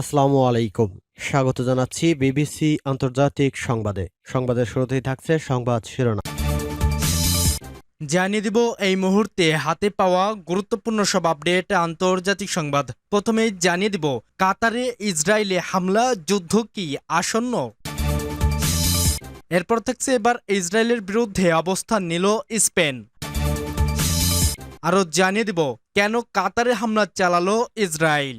আসসালামু আলাইকুম। স্বাগত জানাচ্ছি বিবিসি আন্তর্জাতিক সংবাদে। সংবাদের শুরুতেই থাকছে সংবাদ শিরোনাম। জানিয়ে দিব এই মুহূর্তে হাতে পাওয়া গুরুত্বপূর্ণ সব আপডেট আন্তর্জাতিক সংবাদ। প্রথমেই জানিয়ে দিব, কাতারে ইসরায়েলে হামলা, যুদ্ধ কি আসন্ন? এরপর থাকছে এবার ইসরায়েলের বিরুদ্ধে অবস্থান নিল স্পেন। আরও জানিয়ে দিব, কেন কাতারে হামলা চালালো ইসরায়েল?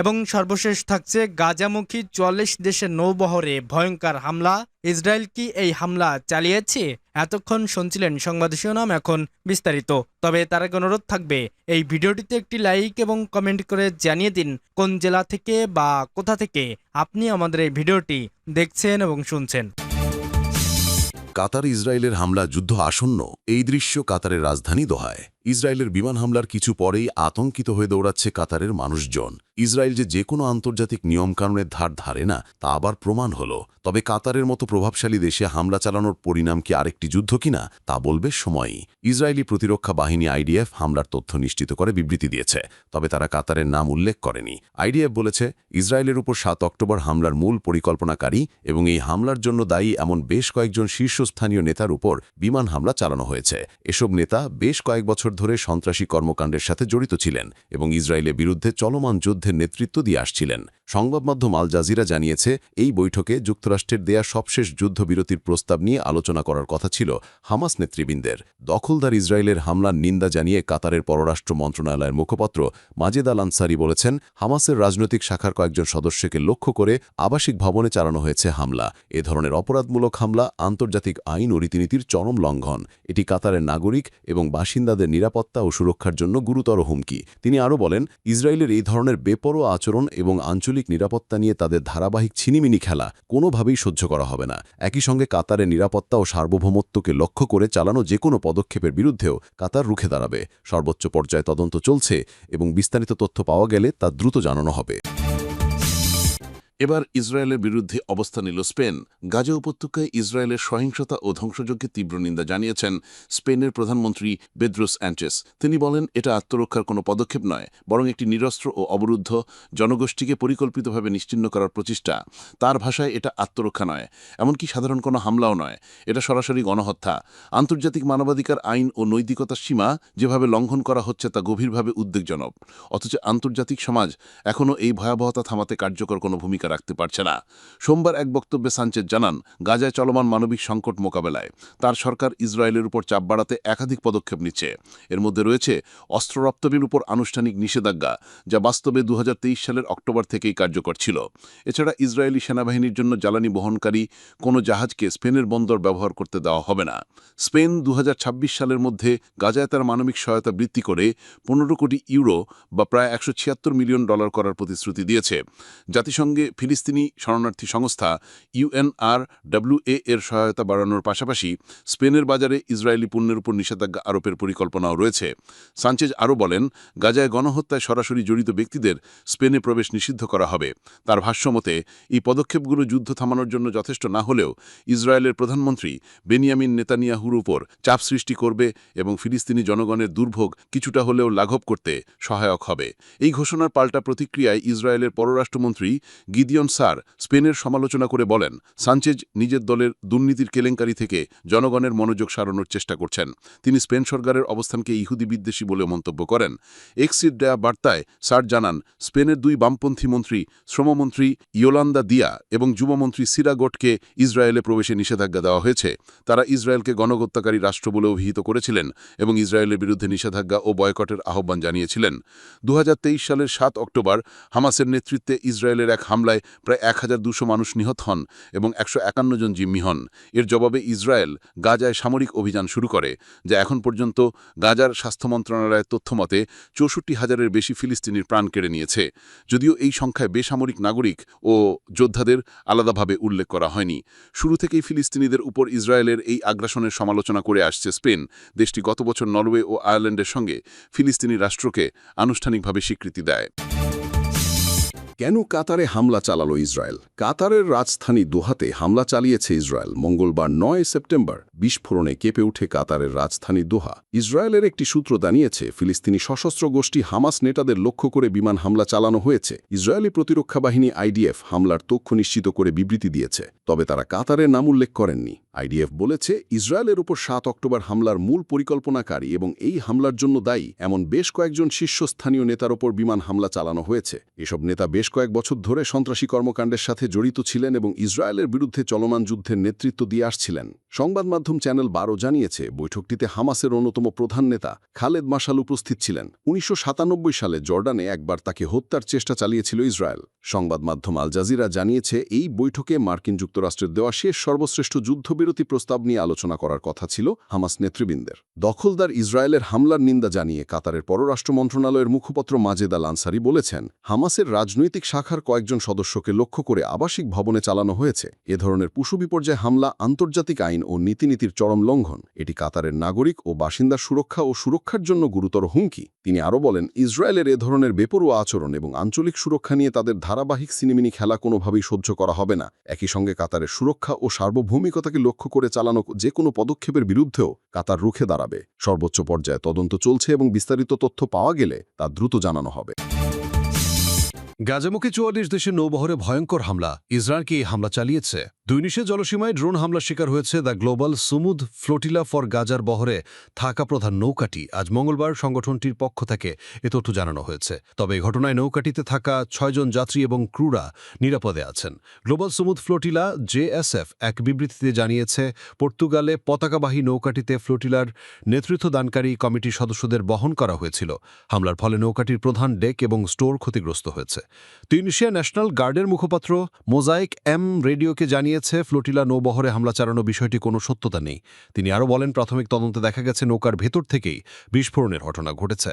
এবং সর্বশেষ থাকছে গাজামুখী চুয়াল্লিশ দেশের নৌবহরে ভয়ঙ্কর হামলা। ইসরায়েল কি এই হামলা চালিয়েছে? এতক্ষণ শুনছিলেন সংবাদ শিরোনাম, এখন বিস্তারিত। তবে তার আগে অনুরোধ থাকবে, এই ভিডিওটিতে একটি লাইক এবং কমেন্ট করে জানিয়ে দিন কোন জেলা থেকে বা কোথা থেকে আপনি আমাদের এই ভিডিওটি দেখছেন এবং শুনছেন। কাতার ইসরায়েলের হামলা যুদ্ধ আসন্ন, এই দৃশ্য কাতারের রাজধানী দোহায়। ইসরায়েলের বিমান হামলার কিছু পরেই আতঙ্কিত হয়ে দৌড়াচ্ছে কাতারের মানুষজন। ইসরায়েল যে যে কোনো আন্তর্জাতিক নিয়মকানুনের ধার ধারে না, তা আবার প্রমাণ হল। তবে কাতারের মতো প্রভাবশালী দেশে হামলা চালানোর পরিণাম কি আরেকটি যুদ্ধ কিনা, তা বলবে সময়ই। ইসরায়েলি প্রতিরক্ষা বাহিনী আইডিএফ হামলার তথ্য নিশ্চিত করে বিবৃতি দিয়েছে, তবে তারা কাতারের নাম উল্লেখ করেনি। আইডিএফ বলেছে, ইসরায়েলের উপর সাত অক্টোবর হামলার মূল পরিকল্পনাকারী এবং এই হামলার জন্য দায়ী এমন বেশ কয়েকজন শীর্ষস্থানীয় নেতার উপর বিমান হামলা চালানো হয়েছে। এসব নেতা বেশ কয়েক বছর ধরে সন্ত্রাসী কর্মকাণ্ডের সাথে জড়িত ছিলেন এবং ইসরায়েলের বিরুদ্ধে চলমান যুদ্ধের নেতৃত্ব দিয়ে আসছিলেন। সংবাদ মাধ্যম আল জাজিরা জানিয়েছে, এই বৈঠকে যুক্তরাষ্ট্রের দেয়া সবশেষ যুদ্ধবিরতির প্রস্তাব নিয়ে আলোচনা করার কথা ছিল হামাস নেতৃবৃন্দের। দখলদার ইসরায়েলের হামলার নিন্দা জানিয়ে কাতারের পররাষ্ট্র মন্ত্রণালয়ের মুখপাত্র মাজেদ আল আনসারি বলেছেন, হামাসের রাজনৈতিক শাখার কয়েকজন সদস্যকে লক্ষ্য করে আবাসিক ভবনে চালানো হয়েছে হামলা। এ ধরনের অপরাধমূলক হামলা আন্তর্জাতিক আইন ও রীতিনীতির চরম লঙ্ঘন। এটি কাতারের নাগরিক এবং বাসিন্দাদের নিরাপত্তা ও সুরক্ষার জন্য গুরুতর হুমকি। তিনি আরও বলেন, ইসরায়েলের এই ধরনের বেপরোয়া আচরণ এবং আঞ্চলিক নিরাপত্তা নিয়ে তাদের ধারাবাহিক ছিনিমিনি খেলা কোনোভাবেই সহ্য করা হবে না। একই সঙ্গে কাতারের নিরাপত্তা ও সার্বভৌমত্বকে লক্ষ্য করে চালানো যে কোনো পদক্ষেপের বিরুদ্ধেও কাতার রুখে দাঁড়াবে। সর্বোচ্চ পর্যায়ে তদন্ত চলছে এবং বিস্তারিত তথ্য পাওয়া গেলে তা দ্রুত জানানো হবে। এবার ইসরায়েলের বিরুদ্ধে অবস্থান নিল স্পেন। গাজা উপত্যকায় ইসরায়েলের সহিংসতা ও ধ্বংসযজ্ঞের তীব্র নিন্দা জানিয়েছেন স্পেনের প্রধানমন্ত্রী বেদ্রোস অ্যান্চেস। তিনি বলেন, এটা আত্মরক্ষার কোনো পদক্ষেপ নয়, বরং একটি নিরস্ত্র ও অবরুদ্ধ জনগোষ্ঠীকে পরিকল্পিতভাবে নিশ্চিহ্ন করার প্রচেষ্টা। তার ভাষায় এটা আত্মরক্ষা নয়, এমনকি সাধারণ কোনো হামলাও নয়। এটা সরাসরি গণহত্যা। আন্তর্জাতিক মানবাধিকার আইন ও নৈতিকতার সীমা যেভাবে লঙ্ঘন করা হচ্ছে তা গভীরভাবে উদ্বেগজনক। অথচ আন্তর্জাতিক সমাজ এখনও এই ভয়াবহতা থামাতে কার্যকর কোনো ভূমিকা রাখতে পারছে না। সোমবার এক বক্তব্যে সাঞ্চেজ জানান, গাজায় চলমান মানবিক সংকট মোকাবেলায়। তার সরকার ইসরায়েলের উপর চাপ বাড়াতে একাধিক পদক্ষেপ নিচ্ছে। এর মধ্যে রয়েছে অস্ত্র রপ্তানির উপর আনুষ্ঠানিক নিষেধাজ্ঞা, যা বাস্তবে দু হাজার তেইশ সালের অক্টোবর থেকেই কার্যকর ছিল। এছাড়া ইসরায়েলি সেনাবাহিনীর জন্য জ্বালানি বহনকারী কোনো জাহাজকে স্পেনের বন্দর ব্যবহার করতে দেওয়া হবে না। স্পেন দু হাজার ছাব্বিশ সালের মধ্যে গাজায় তার মানবিক সহায়তা বৃদ্ধি করে পনেরো কোটি ইউরো বা প্রায় একশো ছিয়াত্তর মিলিয়ন ডলার করার প্রতিশ্রুতি দিয়েছে। জাতিসংঘে ফিলিস্তিনি শরণার্থী সংস্থা ইউএনআর ডাব্লিউএ এর সহায়তা বাড়ানোর পাশাপাশি স্পেনের বাজারে ইসরায়েলি পণ্যের উপর নিষেধাজ্ঞা আরোপের পরিকল্পনাও রয়েছে। সানচেজ আরও বলেন, গাজায় গণহত্যায় সরাসরি জড়িত ব্যক্তিদের স্পেনে প্রবেশ নিষিদ্ধ করা হবে। তার ভাষ্যমতে এই পদক্ষেপগুলো যুদ্ধ থামানোর জন্য যথেষ্ট না হলেও ইসরায়েলের প্রধানমন্ত্রী বেনিয়ামিন নেতানিয়াহুর উপর চাপ সৃষ্টি করবে এবং ফিলিস্তিনি জনগণের দুর্ভোগ কিছুটা হলেও লাঘব করতে সহায়ক হবে। এই ঘোষণার পাল্টা প্রতিক্রিয়ায় ইসরায়েলের পররাষ্ট্রমন্ত্রী গিদিয়ন সার স্পেনের সমালোচনা করে বলেন, সানচেজ নিজের দলের দুর্নীতির কেলেঙ্কারি থেকে জনগণের মনোযোগ সারানোর চেষ্টা করছেন। তিনি স্পেন সরকারের অবস্থানকে ইহুদি বিদ্বেষী বলে মন্তব্য করেন। এক্সির দেয়া বার্তায় সার জানান, স্পেনের দুই বামপন্থী মন্ত্রী শ্রমমন্ত্রী ইয়োলান্দা দিয়া এবং যুবমন্ত্রী সিরাগটকে ইসরায়েলে প্রবেশে নিষেধাজ্ঞা দেওয়া হয়েছে। তারা ইসরায়েলকে গণহত্যাকারী রাষ্ট্র বলে অভিহিত করেছিলেন এবং ইসরায়েলের বিরুদ্ধে নিষেধাজ্ঞা ও বয়কটের আহ্বান জানিয়েছিলেন। দু হাজার তেইশ সালের সাত অক্টোবর হামাসের নেতৃত্বে ইসরায়েলের এক হামলায় প্রায় এক মানুষ নিহত হন এবং একশো একান্ন জন জিম্মি হন। এর জবাবে ইসরায়েল গাজায় সামরিক অভিযান শুরু করে, যা এখন পর্যন্ত গাজার স্বাস্থ্য মন্ত্রণালয়ের তথ্যমতে চৌষট্টি হাজারের বেশি ফিলিস্তিনির প্রাণ কেড়ে নিয়েছে। যদিও এই সংখ্যায় বেসামরিক নাগরিক ও যোদ্ধাদের আলাদাভাবে উল্লেখ করা হয়নি। শুরু থেকেই ফিলিস্তিনিদের উপর ইসরায়েলের এই আগ্রাসনের সমালোচনা করে আসছে স্পেন। দেশটি গত বছর নরওয়ে ও আয়ারল্যান্ডের সঙ্গে ফিলিস্তিনি রাষ্ট্রকে আনুষ্ঠানিকভাবে স্বীকৃতি দেয়। কেন কাতারে হামলা চালালো ইসরায়েল? কাতারের রাজধানী দোহাতে হামলা চালিয়েছে ইসরায়েল। মঙ্গলবার নয় সেপ্টেম্বর বিস্ফোরণে কেঁপে উঠে কাতারের রাজধানী দোহা। ইসরায়েলের একটি সূত্র জানিয়েছে, ফিলিস্তিনি সশস্ত্র গোষ্ঠী হামাস নেতাদের লক্ষ্য করে বিমান হামলা চালানো হয়েছে। ইসরায়েলি প্রতিরক্ষা বাহিনী আইডিএফ হামলার তথ্য নিশ্চিত করে বিবৃতি দিয়েছে, তবে তারা কাতারের নাম উল্লেখ করেননি। আইডিএফ বলেছে, ইসরায়েলের উপর সাত অক্টোবর হামলার মূল পরিকল্পনাকারী এবং এই হামলার জন্য দায়ী এমন বেশ কয়েকজন শীর্ষস্থানীয় নেতার ওপর বিমান হামলা চালানো হয়েছে। এসব নেতা বেশ কয়েক বছর ধরে সন্ত্রাসী কর্মকাণ্ডের সাথে জড়িত ছিলেন এবং ইসরায়েলের বিরুদ্ধে চলমান যুদ্ধের নেতৃত্ব দিয়ে আসছিলেন। সংবাদ মাধ্যম চ্যানেল বারো জানিয়েছে, বৈঠকটিতে হামাসের অন্যতম প্রধান নেতা খালেদ মাসাল উপস্থিত ছিলেন। উনিশশো সাতানব্বই সালে জর্ডানে একবার তাকে হত্যার চেষ্টা চালিয়েছিল ইসরায়েল। সংবাদ মাধ্যম আল জাজিরা জানিয়েছে, এই বৈঠকে মার্কিন যুক্তরাষ্ট্রের দেওয়া শেষ সর্বশ্রেষ্ঠ যুদ্ধবিরতি প্রস্তাব নিয়ে আলোচনা করার কথা ছিল হামাস নেতৃবৃন্দের। দখলদার ইসরায়েলের হামলার নিন্দা জানিয়ে কাতারের পররাষ্ট্র মন্ত্রণালয়ের মুখপত্র মাজেদ আনসারি বলেছেন, হামাসের রাজনৈতিক শাখার কয়েকজন সদস্যকে লক্ষ্য করে আবাসিক ভবনে চালানো হয়েছে। এ ধরনের পশু বিপর্যয় হামলা আন্তর্জাতিক আইন ও নীতিনীতির চরম লঙ্ঘন। এটি কাতারের নাগরিক ও বাসিন্দার সুরক্ষা ও সুরক্ষার জন্য গুরুতর হুমকি। তিনি আরও বলেন, ইসরায়েলের এ ধরনের বেপরোয়া আচরণ এবং আঞ্চলিক সুরক্ষা নিয়ে তাদের ধারাবাহিক সিনেমিনি খেলা কোনোভাবেই সহ্য করা হবে না। একই সঙ্গে কাতারের সুরক্ষা ও সার্বভৌমিকতাকে লক্ষ্য করে চালানো যে কোনো পদক্ষেপের বিরুদ্ধেও কাতার রুখে দাঁড়াবে। সর্বোচ্চ পর্যায়ে তদন্ত চলছে এবং বিস্তারিত তথ্য পাওয়া গেলে তা দ্রুত জানানো হবে। গাজামুখী চুয়াল্লিশ দেশের নৌবহরে ভয়ঙ্কর হামলা। ইসরায়েল কি এই হামলা চালিয়েছে? দুইনিশে জলসীমায় ড্রোন হামলার শিকার হয়েছে the Global Sumud Flotilla for গাজার বহরে থাকা প্রধান নৌকাটি। আজ মঙ্গলবার সংগঠনটির পক্ষ থেকে এ তথ্য জানানো হয়েছে। তবে এই ঘটনায় নৌকাটিতে থাকা ছয়জন যাত্রী এবং ক্রুরা নিরাপদে আছেন। গ্লোবাল সুমুদ ফ্লোটিলা জেএসএফ এক বিবৃতিতে জানিয়েছে, পর্তুগালে পতাকাবাহী নৌকাটিতে ফ্লোটিলার নেতৃত্বদানকারী কমিটির সদস্যদের বহন করা হয়েছিল। হামলার ফলে নৌকাটির প্রধান ডেক এবং স্টোর ক্ষতিগ্রস্ত হয়েছে। তিউনিশিয়া ন্যাশনাল গার্ডের মুখপাত্র মোজাইক এম রেডিওকে জানিয়েছে, ফ্লোটিলা নৌবহরে হামলা চালানো বিষয়টি কোনো সত্যতা নেই। তিনি আরও বলেন, প্রাথমিক তদন্তে দেখা গেছে, নৌকার ভেতর থেকেই বিস্ফোরণের ঘটনা ঘটেছে।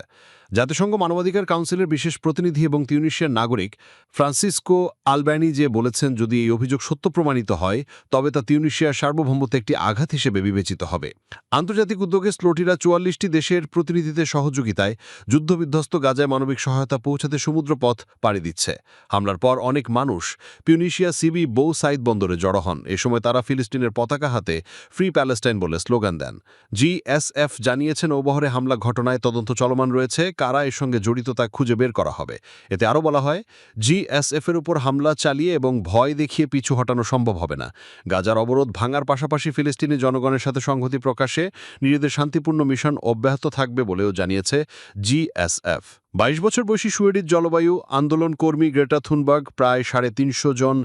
জাতিসংঘ মানবাধিকার কাউন্সিলের বিশেষ প্রতিনিধি এবং তিউনিশিয়ার নাগরিক ফ্রান্সিসকো আলব্যানি যে বলেছেন, যদি এই অভিযোগ সত্য প্রমাণিত হয়, তবে তা তিউনিশিয়ার সার্বভৌমত্ব একটি আঘাত হিসেবে বিবেচিত হবে। আন্তর্জাতিক উদ্যোগে স্লোটিরা চুয়াল্লিশটি দেশের প্রতিনিধিদের সহযোগিতায় যুদ্ধবিধ্বস্ত গাজায় মানবিক সহায়তা পৌঁছাতে সমুদ্রপথ পাড়ি দিচ্ছে। হামলার পর অনেক মানুষ পিউনিশিয়া সিবি বৌ সাইদ বন্দরে জড়ো হন। এ সময় তারা ফিলিস্তিনের পতাকা হাতে ফ্রি প্যালেস্টাইন বলে স্লোগান দেন। জিএসএফ জানিয়েছেন ওবহরে হামলা ঘটনায় তদন্ত চলমান রয়েছে। কারা এর সঙ্গে জড়িত তা খুঁজে বের করা হবে। এতে আরও বলা হয়, জিএসএফ এর উপর হামলা চালিয়ে এবং ভয় দেখিয়ে পিছু হটানো সম্ভব হবে না। গাজার অবরোধ ভাঙার পাশাপাশি ফিলিস্তিনি জনগণের সাথে সংহতি প্রকাশে নিজেদের শান্তিপূর্ণ মিশন অব্যাহত থাকবে বলেও জানিয়েছে জিএসএফ। বাইশ বছর বয়সী সুয়েডির জলবায়ু আন্দোলন কর্মী গ্রেটা থুনবার্গ প্রায় সাড়ে তিনশো জন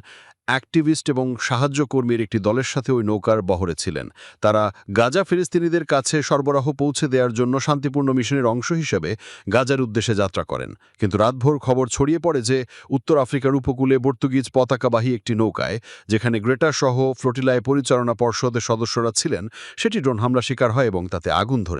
অ্যাক্টিভিস্ট এবং সাহায্য কর্মীর একটি দলের সাথে ওই নৌকার বহরে ছিলেন। তারা গাজা ফিলিস্তিনিদের কাছে সরবরাহ পৌঁছে দেওয়ার জন্য শান্তিপূর্ণ মিশনের অংশ হিসেবে গাজার উদ্দেশ্যে যাত্রা করেন। কিন্তু রাতভোর খবর ছড়িয়ে পড়ে যে উত্তর আফ্রিকার উপকূলে পর্তুগিজ পতাকাবাহী একটি নৌকায়, যেখানে গ্রেটা সহ ফ্লোটিলায় পরিচালনা পর্ষদের সদস্যরা ছিলেন, সেটি ড্রোন হামলা শিকার হয় এবং তাতে আগুন ধরে।